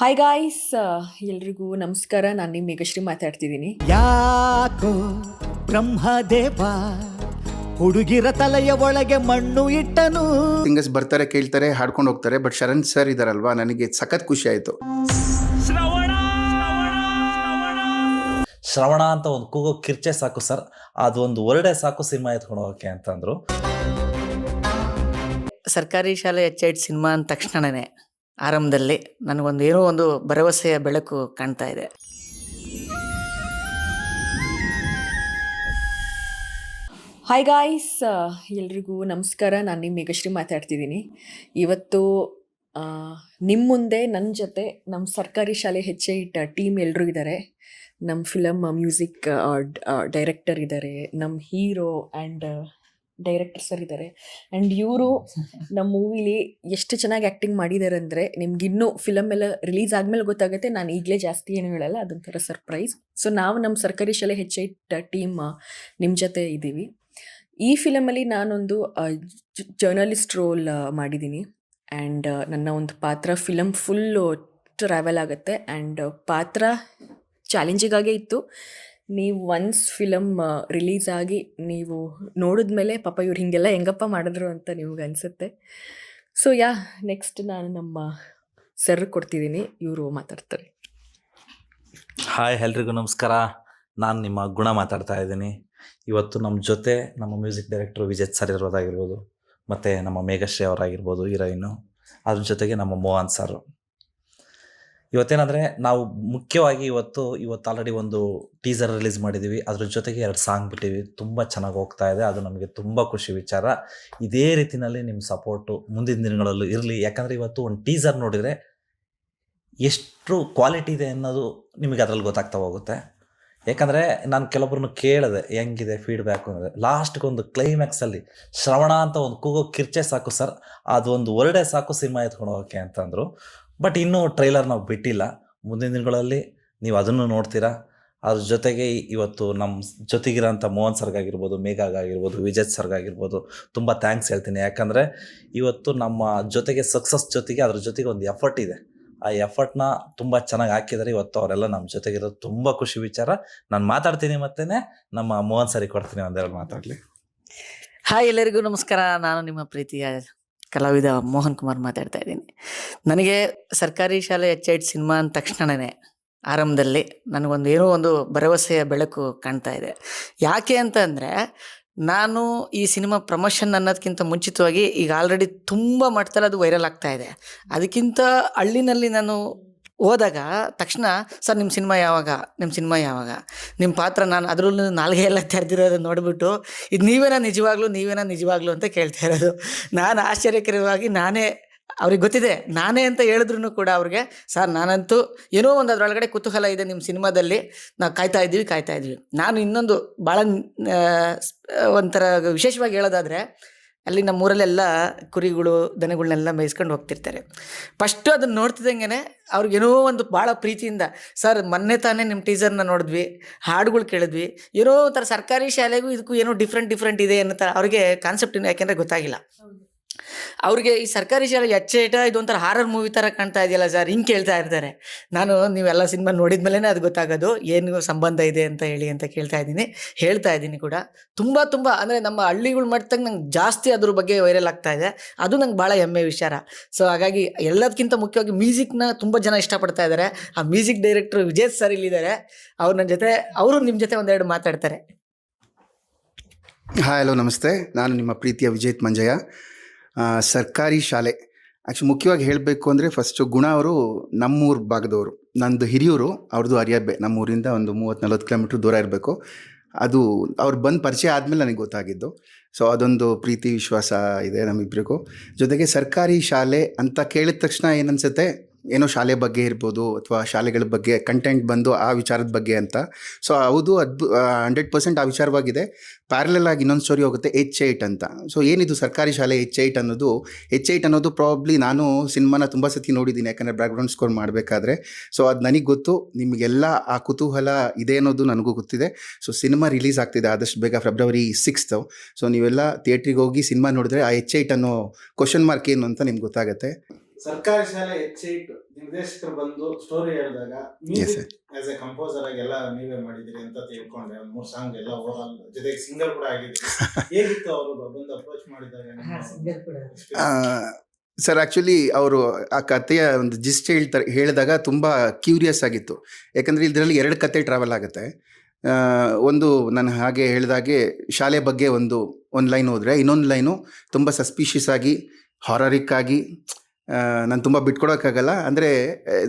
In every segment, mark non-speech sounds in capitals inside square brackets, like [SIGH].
Hi guys ಎಲ್ರಿಗೂ ನಮಸ್ಕಾರ. ನಾನು ನಿಮ್ಮ ಮೇಘಶ್ರೀ ಮಾತಾಡ್ತಿದ್ದೀನಿ. ಯಾಕೋ ಬ್ರಹ್ಮದೇವ ಹುಡುಗಿರ ತಲೆಯ ಒಳಗೆ ಮಣ್ಣು ಇಟ್ಟನು. ಸಿಂಗರ್ಸ್ ಬರ್ತಾರೆ ಕೇಳ್ತಾರೆ ಹಾಡ್ಕೊಂಡು ಹೋಗ್ತಾರೆ ಬಟ್ ಶರಣ್ ಸರ್ ಇದಾರಲ್ವಾ? ನನಗೆ ಸಖತ್ ಖುಷಿ ಆಯಿತು. ಶ್ರವಣ! ಅಂತ ಒಂದು ಕೂಗೋ ಕಿರ್ಚೆ ಸಾಕು ಸರ್. ಅದು ಒಂದು ಒರಡೆ ಸಾಕು ಸಿನಿಮಾ ಎತ್ಕೊಂಡು ಹೋಗಕ್ಕೆ ಅಂತಂದ್ರು ಸರ್ಕಾರಿ ಶಾಲೆ ಎಚ್ ಐಟ್ ಸಿನಿಮಾ ಅಂದ ತಕ್ಷಣನೇ. ಆರಂಭದಲ್ಲಿ ನನಗೊಂದು ಏನೋ ಒಂದು ಭರವಸೆಯ ಬೆಳಕು ಕಾಣ್ತಾ ಇದೆ. ಹಾಯ್ ಗಾಯ್ಸ್ ಎಲ್ರಿಗೂ ನಮಸ್ಕಾರ. ನಾನು ನಿಮ್ಮ ಮೇಘಶ್ರೀ ಮಾತಾಡ್ತಿದ್ದೀನಿ. ಇವತ್ತು ನಿಮ್ಮ ಮುಂದೆ ನನ್ನ ಜೊತೆ ನಮ್ಮ ಸರ್ಕಾರಿ ಶಾಲೆ ಹೆಚ್ಚೆ ಇಟ್ಟ ಟೀಮ್ ಎಲ್ಲರೂ ಇದ್ದಾರೆ ನಮ್ಮ ಫಿಲಮ್ ಮ್ಯೂಸಿಕ್ ಡೈರೆಕ್ಟರ್ ಇದ್ದಾರೆ ನಮ್ಮ ಹೀರೋ ಆ್ಯಂಡ್ ಡೈರೆಕ್ಟರ್ ಸರ್ ಇದ್ದಾರೆ ಆ್ಯಂಡ್ ಇವರು [LAUGHS] ನಮ್ಮ ಮೂವಿಲಿ ಎಷ್ಟು ಚೆನ್ನಾಗಿ ಆ್ಯಕ್ಟಿಂಗ್ ಮಾಡಿದ್ದಾರೆ ಅಂದರೆ ನಿಮ್ಗಿನ್ನೂ ಫಿಲಮ್ ಎಲ್ಲ ರಿಲೀಸ್ ಆದಮೇಲೆ ಗೊತ್ತಾಗುತ್ತೆ ನಾನು ಈಗಲೇ ಜಾಸ್ತಿ ಏನು ಹೇಳಲ್ಲ ಅದೊಂಥರ ಸರ್ಪ್ರೈಸ್ ಸೊ ನಾವು ನಮ್ಮ ಸರ್ಕಾರಿ ಶಾಲೆ ಹೆಚ್ಚಿಟ್ಟ ಟೀಮ್ ನಿಮ್ಮ ಜೊತೆ ಇದ್ದೀವಿ. ಈ ಫಿಲಮಲ್ಲಿ ನಾನೊಂದು ಜರ್ನಲಿಸ್ಟ್ ರೋಲ್ ಮಾಡಿದ್ದೀನಿ ಆ್ಯಂಡ್ ನನ್ನ ಒಂದು ಪಾತ್ರ ಫಿಲಮ್ ಫುಲ್ಲು ಟ್ರಾವೆಲ್ ಆಗುತ್ತೆ. ಆ್ಯಂಡ್ ಪಾತ್ರ ಚಾಲೆಂಜಿಗಾಗೇ ಇತ್ತು. ನೀವು ಒನ್ಸ್ ಫಿಲಮ್ ರಿಲೀಸ್ ಆಗಿ ನೀವು ನೋಡಿದ ಮೇಲೆ ಪಾಪ ಇವ್ರು ಹೀಗೆಲ್ಲ ಹೆಂಗಪ್ಪ ಮಾಡಿದ್ರು ಅಂತ ನಿಮ್ಗೆ ಅನಿಸುತ್ತೆ. ಸೊ ಯಾ ನೆಕ್ಸ್ಟ್ ನಾನು ನಮ್ಮ ಸರ್ ಕೊಡ್ತಿದ್ದೀನಿ. ಇವರು ಮಾತಾಡ್ತಾರೆ. ಹಾಯ್ ಎಲ್ರಿಗೂ ನಮಸ್ಕಾರ. ನಾನು ನಿಮ್ಮ ಗುಣ ಮಾತಾಡ್ತಾ ಇದ್ದೀನಿ. ಇವತ್ತು ನಮ್ಮ ಜೊತೆ ನಮ್ಮ ಮ್ಯೂಸಿಕ್ ಡೈರೆಕ್ಟರ್ ವಿಜಯ್ ಸರ್ ಇರೋದಾಗಿರ್ಬೋದು, ಮತ್ತು ನಮ್ಮ ಮೇಘಶ್ರೀ ಅವರಾಗಿರ್ಬೋದು ಹೀರೋಯಿನ್ನು ಅದ್ರ ಜೊತೆಗೆ ನಮ್ಮ ಮೋಹನ್ ಸರ್ ಇವತ್ತೇನಂದರೆ ನಾವು ಮುಖ್ಯವಾಗಿ ಇವತ್ತು ಇವತ್ತು ಆಲ್ರೆಡಿ ಒಂದು ಟೀಸರ್ ರಿಲೀಸ್ ಮಾಡಿದ್ದೀವಿ ಅದ್ರ ಜೊತೆಗೆ ಎರಡು ಸಾಂಗ್ ಬಿಟ್ಟಿವಿ ತುಂಬ ಚೆನ್ನಾಗಿ ಹೋಗ್ತಾ ಇದೆ. ಅದು ನಮಗೆ ತುಂಬ ಖುಷಿ ವಿಚಾರ. ಇದೇ ರೀತಿನಲ್ಲಿ ನಿಮ್ಮ ಸಪೋರ್ಟು ಮುಂದಿನ ದಿನಗಳಲ್ಲೂ ಇರಲಿ. ಯಾಕಂದರೆ ಇವತ್ತು ಒಂದು ಟೀಸರ್ ನೋಡಿದರೆ ಎಷ್ಟು ಕ್ವಾಲಿಟಿ ಇದೆ ಅನ್ನೋದು ನಿಮಗೆ ಅದರಲ್ಲಿ ಗೊತ್ತಾಗ್ತಾ ಹೋಗುತ್ತೆ. ಯಾಕಂದರೆ ನಾನು ಕೆಲವೊಬ್ಬರನ್ನು ಕೇಳಿದೆ, ಹೆಂಗಿದೆ ಫೀಡ್ಬ್ಯಾಕ್ ಅಂದರೆ ಲಾಸ್ಟ್ಗೆ ಒಂದು ಕ್ಲೈಮ್ಯಾಕ್ಸಲ್ಲಿ ಶ್ರವಣ ಅಂತ ಒಂದು ಕೂಗೋ ಕಿರ್ಚೆ ಸಾಕು ಸರ್ ಅದು ಒಂದು ಒರಡೆ ಸಾಕು ಸಿನಿಮಾ ಎತ್ಕೊಂಡು ಹೋಗೋಕ್ಕೆ ಅಂತಂದರು ಬಟ್ ಇನ್ನೂ ಟ್ರೈಲರ್ ನಾವು ಬಿಟ್ಟಿಲ್ಲ. ಮುಂದಿನ ದಿನಗಳಲ್ಲಿ ನೀವು ಅದನ್ನು ನೋಡ್ತೀರಾ? ಅದ್ರ ಜೊತೆಗೆ ಇವತ್ತು ನಮ್ಮ ಜೊತೆಗಿರೋಂಥ ಮೋಹನ್ ಸರ್ಗಾಗಿರ್ಬೋದು ಮೇಘಾಗಾಗಿರ್ಬೋದು ವಿಜಯ್ ಸರ್ಗಾಗಿರ್ಬೋದು ತುಂಬ ಥ್ಯಾಂಕ್ಸ್ ಹೇಳ್ತೀನಿ. ಯಾಕಂದರೆ ಇವತ್ತು ನಮ್ಮ ಜೊತೆಗೆ ಸಕ್ಸಸ್ ಜೊತೆಗೆ ಅದ್ರ ಜೊತೆಗೆ ಒಂದು ಎಫರ್ಟ್ ಇದೆ. ಆ ಎಫರ್ಟ್ನ ತುಂಬ ಚೆನ್ನಾಗಿ ಹಾಕಿದ್ದಾರೆ ಇವತ್ತು ಅವರೆಲ್ಲ ನಮ್ಮ ಜೊತೆಗಿರೋದು ತುಂಬ ಖುಷಿ ವಿಚಾರ. ನಾನು ಮಾತಾಡ್ತೀನಿ ಮತ್ತೇನೆ. ನಮ್ಮ ಮೋಹನ್ ಸರಿ ಕೊಡ್ತೀನಿ ಒಂದೆರಡು ಮಾತಾಡಲಿ. ಹಾಯ್ ಎಲ್ಲರಿಗೂ ನಮಸ್ಕಾರ. ನಾನು ನಿಮ್ಮ ಪ್ರೀತಿಯ ಕಲಾವಿದ ಮೋಹನ್ ಕುಮಾರ್ ಮಾತಾಡ್ತಾ ಇದ್ದೀನಿ. ನನಗೆ ಸರ್ಕಾರಿ ಶಾಲೆ ಎಚ್ ಐಟ್ ಸಿನಿಮಾ ಅಂದ ತಕ್ಷಣನೇ ಆರಂಭದಲ್ಲಿ ನನಗೊಂದು ಏನೋ ಒಂದು ಭರವಸೆಯ ಬೆಳಕು ಕಾಣ್ತಾ ಇದೆ. ಯಾಕೆ ಅಂತ ಅಂದರೆ ನಾನು ಈ ಸಿನಿಮಾ ಪ್ರಮೋಷನ್ ಅನ್ನೋದಕ್ಕಿಂತ ಮುಂಚಿತವಾಗಿ ಈಗ ಆಲ್ರೆಡಿ ತುಂಬ ಮಟ್ಟದಲ್ಲಿ ಅದು ವೈರಲ್ ಆಗ್ತಾ ಇದೆ. ಅದಕ್ಕಿಂತ ಹಳ್ಳಿನಲ್ಲಿ ನಾನು ಹೋದಾಗ ತಕ್ಷಣ, ಸರ್ ನಿಮ್ಮ ಸಿನಿಮಾ ಯಾವಾಗ? ನಿಮ್ಮ ಸಿನಿಮಾ ಯಾವಾಗ? ನಿಮ್ಮ ಪಾತ್ರ ನಾನು ಅದರಲ್ಲೂ ನಾಲ್ಗೆ ಎಲ್ಲ ತೆರೆದಿರೋದು ನೋಡಿಬಿಟ್ಟು, ಇದು ನೀವೇನಾ ನಿಜವಾಗ್ಲೂ ನೀವೇನಾ ನಿಜವಾಗ್ಲೂ ಅಂತ ಕೇಳ್ತಾ ಇರೋದು. ನಾನು ಆಶ್ಚರ್ಯಕರವಾಗಿ ನಾನೇ ಅವ್ರಿಗೆ ಗೊತ್ತಿದೆ, ನಾನೇ ಅಂತ ಹೇಳಿದ್ರು ಕೂಡ ಅವ್ರಿಗೆ, ಸರ್, ನಾನಂತೂ ಏನೋ ಒಂದು ಅದರೊಳಗಡೆ ಕುತೂಹಲ ಇದೆ ನಿಮ್ಮ ಸಿನಿಮಾದಲ್ಲಿ, ನಾವು ಕಾಯ್ತಾ ಇದ್ದೀವಿ ಕಾಯ್ತಾ ಇದ್ದೀವಿ. ನಾನು ಇನ್ನೊಂದು ಭಾಳ ಒಂಥರ ವಿಶೇಷವಾಗಿ ಹೇಳೋದಾದರೆ, ಅಲ್ಲಿ ನಮ್ಮ ಊರಲ್ಲೆಲ್ಲ ಕುರಿಗಳು ದನಗಳನ್ನೆಲ್ಲ ಮೇಯಿಸ್ಕೊಂಡು ಹೋಗ್ತಿರ್ತಾರೆ. ಫಸ್ಟು ಅದನ್ನು ನೋಡ್ತಿದ್ದಂಗೆ ಅವ್ರಿಗೇನೋ ಒಂದು ಭಾಳ ಪ್ರೀತಿಯಿಂದ, ಸರ್, ಮೊನ್ನೆ ತಾನೇ ನಿಮ್ಮ ಟೀಸರ್ನ ನೋಡಿದ್ವಿ, ಹಾಡುಗಳು ಕೇಳಿದ್ವಿ, ಏನೋ ಒಂಥರ ಸರ್ಕಾರಿ ಶಾಲೆಗೂ ಇದಕ್ಕೂ ಏನೋ ಡಿಫ್ರೆಂಟ್ ಡಿಫ್ರೆಂಟ್ ಇದೆ ಅನ್ನೋ ಥರ ಅವ್ರಿಗೆ ಕಾನ್ಸೆಪ್ಟ್ ಯಾಕೆಂದರೆ ಗೊತ್ತಾಗಿಲ್ಲ. ಅವ್ರಿಗೆ ಈ ಸರ್ಕಾರಿ ಶಾಲೆ ಎಚ್ಚೇಟ ಇದೊಂಥರ ಹಾರರ್ ಮೂವಿ ಥರ ಕಾಣ್ತಾ ಇದೆಯಲ್ಲ ಸರ್ ಹಿಂಗೆ ಕೇಳ್ತಾ ಇರ್ತಾರೆ. ನಾನು ನೀವೆಲ್ಲ ಸಿನಿಮಾ ಮೇಲೇ ಅದು ಗೊತ್ತಾಗೋದು. ಏನು ಸಂಬಂಧ ಇದೆ ಅಂತ ಹೇಳಿ ಅಂತ ಕೇಳ್ತಾ ಇದ್ದೀನಿ. ಹೇಳ್ತಾ ಇದ್ದೀನಿ ಕೂಡ. ತುಂಬ ತುಂಬ ಅಂದರೆ ನಮ್ಮ ಹಳ್ಳಿಗಳು ಮಟ್ಟಕ್ಕೆ ನಂಗೆ ಜಾಸ್ತಿ ಅದ್ರ ಬಗ್ಗೆ ವೈರಲ್ ಆಗ್ತಾ ಇದೆ. ಅದು ನಂಗೆ ಭಾಳ ಹೆಮ್ಮೆ ವಿಚಾರ. ಸೊ ಹಾಗಾಗಿ ಎಲ್ಲದಕ್ಕಿಂತ ಮುಖ್ಯವಾಗಿ ಮ್ಯೂಸಿಕ್ನ ತುಂಬ ಜನ ಇಷ್ಟಪಡ್ತಾ ಇದ್ದಾರೆ ಆ ಮ್ಯೂಸಿಕ್ ಡೈರೆಕ್ಟರ್ ವಿಜಯ್ ಸರ್ ಇಲ್ಲಿದ್ದಾರೆ. ಅವ್ರು ನನ್ನ ಜೊತೆ, ಅವರು ನಿಮ್ಮ ಜೊತೆ ಒಂದೆರಡು ಮಾತಾಡ್ತಾರೆ. ಹಾಯ್ ಹಲೋ ನಮಸ್ತೆ. ನಾನು ನಿಮ್ಮ ಪ್ರೀತಿಯ ವಿಜಯ್ ಮಂಜಯ್ಯ. ಸರ್ಕಾರಿ ಶಾಲೆ. ಆ್ಯಕ್ಚುಲಿ ಮುಖ್ಯವಾಗಿ ಹೇಳಬೇಕು ಅಂದರೆ ಫಸ್ಟು ಗುಣ ಅವರು ನಮ್ಮೂರು ಭಾಗದವರು. ನಂದು ಹಿರಿಯೂರು ಅವ್ರದ್ದು ಅರಿಯಬ್ಬೆ ನಮ್ಮೂರಿಂದ ಒಂದು ಮೂವತ್ತು ನಲ್ವತ್ತು ಕಿಲೋಮೀಟ್ರ್ ದೂರ ಇರಬೇಕು. ಅದು ಅವ್ರು ಬಂದು ಪರಿಚಯ ಆದಮೇಲೆ ನನಗೆ ಗೊತ್ತಾಗಿದ್ದು. ಸೊ ಅದೊಂದು ಪ್ರೀತಿ, ವಿಶ್ವಾಸ ಇದೆ ನಮ್ಮಿಬ್ಬರಿಗೂ ಜೊತೆಗೆ ಸರ್ಕಾರಿ ಶಾಲೆ ಅಂತ ಕೇಳಿದ ತಕ್ಷಣ ಏನನ್ಸುತ್ತೆ? ಏನೋ ಶಾಲೆ ಬಗ್ಗೆ ಇರ್ಬೋದು ಅಥವಾ ಶಾಲೆಗಳ ಬಗ್ಗೆ ಕಂಟೆಂಟ್ ಬಂದು ಆ ವಿಚಾರದ ಬಗ್ಗೆ ಅಂತ. ಸೊ ಹೌದು, ಅದ್ಭು ಹಂಡ್ರೆಡ್ ಪರ್ಸೆಂಟ್ ಆ ವಿಚಾರವಾಗಿದೆ. ಪ್ಯಾರಲಲ್ ಆಗಿ ಇನ್ನೊಂದು ಸ್ಟೋರಿ ಹೋಗುತ್ತೆ ಎಚ್ ಐಟ್ ಅಂತ. ಸೊ ಏನಿದು ಸರ್ಕಾರಿ ಶಾಲೆ ಎಚ್ ಐಟ್ ಅನ್ನೋದು? ಎಚ್ ಐಟ್ ಅನ್ನೋದು ಪ್ರಾಬ್ಲಿ ನಾನು ಸಿನಿಮಾನ ತುಂಬ ಸತಿ ನೋಡಿದ್ದೀನಿ, ಯಾಕಂದರೆ ಬ್ಯಾಕ್ಗ್ರೌಂಡ್ ಸ್ಕೋರ್ ಮಾಡಬೇಕಾದ್ರೆ. ಸೊ ಅದು ನನಗೆ ಗೊತ್ತು, ನಿಮಗೆಲ್ಲ ಆ ಕುತೂಹಲ ಇದೆ ಅನ್ನೋದು ನನಗೂ ಗೊತ್ತಿದೆ. ಸೊ ಸಿನಿಮಾ ರಿಲೀಸ್ ಆಗ್ತಿದೆ, ಆದಷ್ಟು ಬೇಗ ಫೆಬ್ರವರಿ ಸಿಕ್ಸ್ತು ಸೊ ನೀವೆಲ್ಲ ಥಿಯೇಟ್ರಿಗೆ ಹೋಗಿ ಸಿನಿಮಾ ನೋಡಿದ್ರೆ ಆ ಎಚ್ ಐಟ್ ಅನ್ನೋ ಕ್ವಶನ್ ಮಾರ್ಕ್ ಏನು ಅಂತ ನಿಮ್ಗೆ ಗೊತ್ತಾಗುತ್ತೆ. ಸರ್ಕಾರಿ ಶಾಲೆ ಎಚ್ ಐಟ್ ನಿರ್ದೇಶಕರು ಬಂದು ಸ್ಟೋರಿ ಹೇಳಿದಾಗ ಆಸ್ ಎ ಕಂಪೋಸರ್ ಆಗಿ ಎಲ್ಲ ನೀವೇ ಮಾಡಿದಿರಿ ಅಂತ ತಿಳ್ಕೊಂಡೆ. ಒಂದ್ ಮೂರ್ ಸಾಂಗ್ ಎಲ್ಲ ಓವರ್ ಜೊತೆಗೆ ಸಿಂಗರ್ ಕೂಡ ಆಗಿದ್ರು [LAUGHS] ಹೇಗಿತ್ತು ಅವರು ಬಂದು ಅಪ್ರೋಚ್ ಮಾಡಿದಾಗ ಸರ್ ಆ್ಯಕ್ಚುಲಿ ಅವರು ಆ ಕಥೆಯ ಒಂದು ಜಿಸ್ಟ್ ಹೇಳ್ತಾರೆ ಹೇಳಿದಾಗ ತುಂಬ ಕ್ಯೂರಿಯಸ್ ಆಗಿತ್ತು. ಯಾಕಂದರೆ ಇದರಲ್ಲಿ ಎರಡು ಕತೆ ಟ್ರಾವೆಲ್ ಆಗುತ್ತೆ. ಒಂದು ನಾನು ಹಾಗೆ ಹೇಳಿದಾಗೆ ಶಾಲೆ ಬಗ್ಗೆ ಒಂದು ಒಂದು ಲೈನ್ ಹೋದರೆ ಇನ್ನೊಂದು ಲೈನು ತುಂಬ ಸಸ್ಪಿಷಿಯಸ್ ಆಗಿ ಹಾರರಿಕ್ ಆಗಿ ನಾನು ತುಂಬ ಬಿಟ್ಕೊಡೋಕ್ಕಾಗಲ್ಲ. ಅಂದರೆ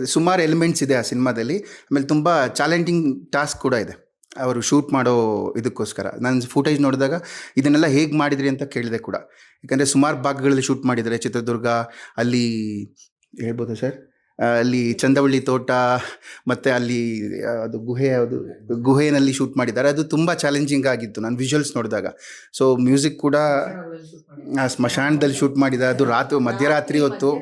ಸುಮಾರು ಎಲಿಮೆಂಟ್ಸ್ ಇದೆ ಆ ಸಿನಿಮಾದಲ್ಲಿ. ಆಮೇಲೆ ತುಂಬ ಚಾಲೆಂಜಿಂಗ್ ಟಾಸ್ಕ್ ಕೂಡ ಇದೆ. ಅವರು ಶೂಟ್ ಮಾಡೋ ಇದಕ್ಕೋಸ್ಕರ. ನಾನು ಫುಟೇಜ್ ನೋಡಿದಾಗ ಇದನ್ನೆಲ್ಲ ಹೇಗೆ ಮಾಡಿದ್ರಿ ಅಂತ ಕೇಳಿದೆ ಕೂಡ. ಯಾಕಂದರೆ ಸುಮಾರು ಭಾಗಗಳಲ್ಲಿ ಶೂಟ್ ಮಾಡಿದ್ದಾರೆ. ಚಿತ್ರದುರ್ಗ, ಅಲ್ಲಿ, ಹೇಳ್ಬೋದಾ ಸರ್? ಅಲ್ಲಿ ಚಂದವಳ್ಳಿ ತೋಟ, ಮತ್ತು ಅಲ್ಲಿ ಅದು ಗುಹೆ, ಅದು ಗುಹೆಯಲ್ಲಿ ಶೂಟ್ ಮಾಡಿದ್ದಾರೆ. ಅದು ತುಂಬ ಚಾಲೆಂಜಿಂಗ್ ಆಗಿತ್ತು ನಾನು ವಿಜುವಲ್ಸ್ ನೋಡಿದಾಗ. ಸೊ ಮ್ಯೂಸಿಕ್ ಕೂಡ ಸ್ಮಶಾನದಲ್ಲಿ ಶೂಟ್ ಮಾಡಿದ್ದಾರೆ ಅದು ರಾತ್ರಿ, ಮಧ್ಯರಾತ್ರಿ ಹೊತ್ತು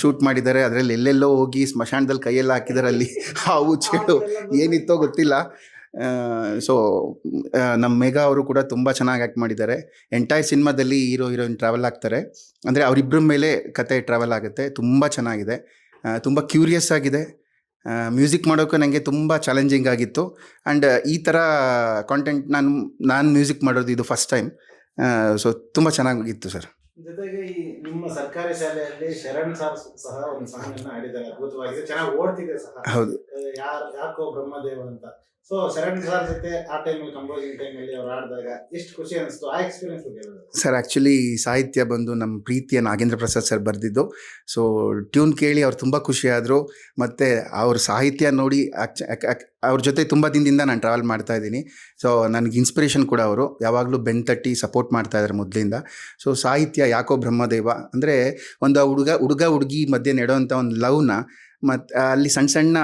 ಶೂಟ್ ಮಾಡಿದ್ದಾರೆ. ಅದರಲ್ಲಿ ಎಲ್ಲೆಲ್ಲೋ ಹೋಗಿ ಸ್ಮಶಾನದಲ್ಲಿ ಕೈಯೆಲ್ಲ ಹಾಕಿದ್ದಾರೆ ಅಲ್ಲಿ. ಹಾವು ಚೇಳು ಏನಿತ್ತೋ ಗೊತ್ತಿಲ್ಲ. ಸೊ ನಮ್ಮ ಮೇಘ ಅವರು ಕೂಡ ತುಂಬ ಚೆನ್ನಾಗಿ ಆ್ಯಕ್ಟ್ ಮಾಡಿದ್ದಾರೆ. ಎಂಟೈರ್ ಸಿನಿಮಾದಲ್ಲಿ ಹೀರೋ ಹೀರೋಯಿನ್ ಟ್ರಾವೆಲ್ ಆಗ್ತಾರೆ. ಅಂದರೆ ಅವರಿಬ್ಬರ ಮೇಲೆ ಕತೆ ಟ್ರಾವೆಲ್ ಆಗುತ್ತೆ. ತುಂಬ ಚೆನ್ನಾಗಿದೆ. ತುಂಬ ಕ್ಯೂರಿಯಸ್ ಆಗಿದೆ. ಮ್ಯೂಸಿಕ್ ಮಾಡೋಕೆ ನನಗೆ ತುಂಬ ಚಾಲೆಂಜಿಂಗ್ ಆಗಿತ್ತು. ಆ್ಯಂಡ್ ಈ ಥರ ಕಾಂಟೆಂಟ್ ನಾನು ನಾನು ಮ್ಯೂಸಿಕ್ ಮಾಡೋದು ಇದು ಫಸ್ಟ್ ಟೈಮ್ ಸೊ ತುಂಬ ಚೆನ್ನಾಗಿತ್ತು ಸರ್ ಜೊತೆಗೆ ಈ ನಿಮ್ಮ ಸರ್ಕಾರಿ ಶಾಲೆಯಲ್ಲಿ ಶರಣ್ ಸರ್ ಸಹ ಒಂದು ಸಾಂಗ್ ಅನ್ನ ಆಡಿದ್ದಾರೆ ಅದ್ಭುತವಾಗಿದೆ. ಚೆನ್ನಾಗಿ ಓಡ್ತಿದೆ ಸಹ. ಹೌದು. ಯಾರ್ ಯಾಕೋ ಬ್ರಹ್ಮದೇವ ಅಂತ. ಸೊ ಶರಣ್ ಸರ್ ಜೊತೆ ಆ ಟೈಮಲ್ಲಿ ಕಂಪೋಸಿಂಗ್ ಟೈಮಲ್ಲಿ ಅವ್ರು ಆಡಿದಾಗ ಎಷ್ಟು ಖುಷಿ ಅನಿಸ್ತು? ಆ ಎಕ್ಸ್ಪೀರಿಯನ್ಸ್ ಸರ್ ಆ್ಯಕ್ಚುಲಿ ಸಾಹಿತ್ಯ ಬಂದು ನಮ್ಮ ಪ್ರೀತಿಯ ನಾಗೇಂದ್ರ ಪ್ರಸಾದ್ ಸರ್ ಬರೆದಿದ್ದು. ಸೊ ಟ್ಯೂನ್ ಕೇಳಿ ಅವ್ರು ತುಂಬ ಖುಷಿಯಾದರು ಮತ್ತು ಅವ್ರ ಸಾಹಿತ್ಯ ನೋಡಿ ಅವ್ರ ಜೊತೆ ತುಂಬ ದಿನದಿಂದ ನಾನು ಟ್ರಾವೆಲ್ ಮಾಡ್ತಾ ಇದ್ದೀನಿ. ಸೊ ನನಗೆ ಇನ್ಸ್ಪಿರೇಷನ್ ಕೂಡ ಅವರು. ಯಾವಾಗಲೂ ಬೆನ್ ತಟ್ಟಿ ಸಪೋರ್ಟ್ ಮಾಡ್ತಾ ಇದ್ದಾರೆ ಮೊದಲಿಂದ. ಸೊ ಸಾಹಿತ್ಯ ಯಾಕೋ ಬ್ರಹ್ಮದೇವ ಅಂದರೆ ಒಂದು ಹುಡುಗ ಹುಡುಗ ಹುಡುಗಿ ಮಧ್ಯೆ ನೆಡೋವಂಥ ಒಂದು ಲವ್ನ ಮತ್ತು ಅಲ್ಲಿ ಸಣ್ಣ ಸಣ್ಣ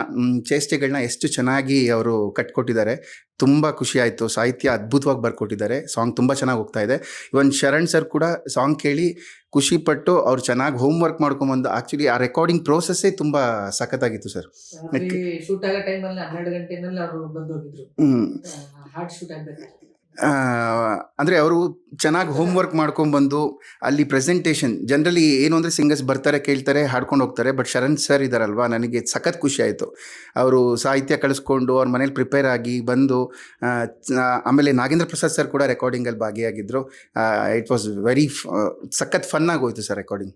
ಚೇಷ್ಟೆಗಳನ್ನ ಎಷ್ಟು ಚೆನ್ನಾಗಿ ಅವರು ಕಟ್ಕೊಟ್ಟಿದ್ದಾರೆ. ತುಂಬ ಖುಷಿ ಆಯಿತು. ಸಾಹಿತ್ಯ ಅದ್ಭುತವಾಗಿ ಬರ್ಕೊಟ್ಟಿದ್ದಾರೆ. ಸಾಂಗ್ ತುಂಬ ಚೆನ್ನಾಗಿ ಹೋಗ್ತಾ ಇದೆ. ಇವನ್ ಶರಣ್ ಸರ್ ಕೂಡ ಸಾಂಗ್ ಕೇಳಿ ಖುಷಿಪಟ್ಟು ಅವ್ರು ಚೆನ್ನಾಗಿ ಹೋಮ್ ವರ್ಕ್ ಮಾಡ್ಕೊಂಬಂದು ಆ್ಯಕ್ಚುಲಿ ಆ ರೆಕಾರ್ಡಿಂಗ್ ಪ್ರೋಸೆಸ್ಸೇ ತುಂಬ ಸಖತ್ತಾಗಿತ್ತು ಸರ್. ಶೂಟ್ ಆಗೋ ಟೈಮಲ್ಲಿ ಹನ್ನೆರಡು ಗಂಟೆನಲ್ಲಿ ಅವರು ಬಂದು ಹೋಗಿದ್ರು ಆಗ್ಬೇಕು ಅಂದರೆ ಅವರು ಚೆನ್ನಾಗಿ ಹೋಮ್ ವರ್ಕ್ ಮಾಡ್ಕೊಂಬಂದು ಅಲ್ಲಿ ಪ್ರೆಸೆಂಟೇಷನ್ ಜನರಲಿ ಏನು ಅಂದರೆ ಸಿಂಗರ್ಸ್ ಬರ್ತಾರೆ, ಕೇಳ್ತಾರೆ, ಹಾಡ್ಕೊಂಡು ಹೋಗ್ತಾರೆ ಬಟ್ ಶರಣ್ ಸರ್ ಇದ್ದಾರಲ್ವ ನನಗೆ ಸಖತ್ ಖುಷಿ ಆಯಿತು. ಅವರು ಸಾಹಿತ್ಯ ಕಳಿಸ್ಕೊಂಡು ಅವ್ರ ಮನೇಲಿ ಪ್ರಿಪೇರ್ ಆಗಿ ಬಂದು ಆಮೇಲೆ ನಾಗೇಂದ್ರ ಪ್ರಸಾದ್ ಸರ್ ಕೂಡ ರೆಕಾರ್ಡಿಂಗಲ್ಲಿ ಭಾಗಿಯಾಗಿದ್ದರು ಇಟ್ ವಾಸ್ ವೆರಿ ಸಖತ್ ಫನ್ನಾಗಿ ಹೋಯಿತು ಸರ್ ರೆಕಾರ್ಡಿಂಗ್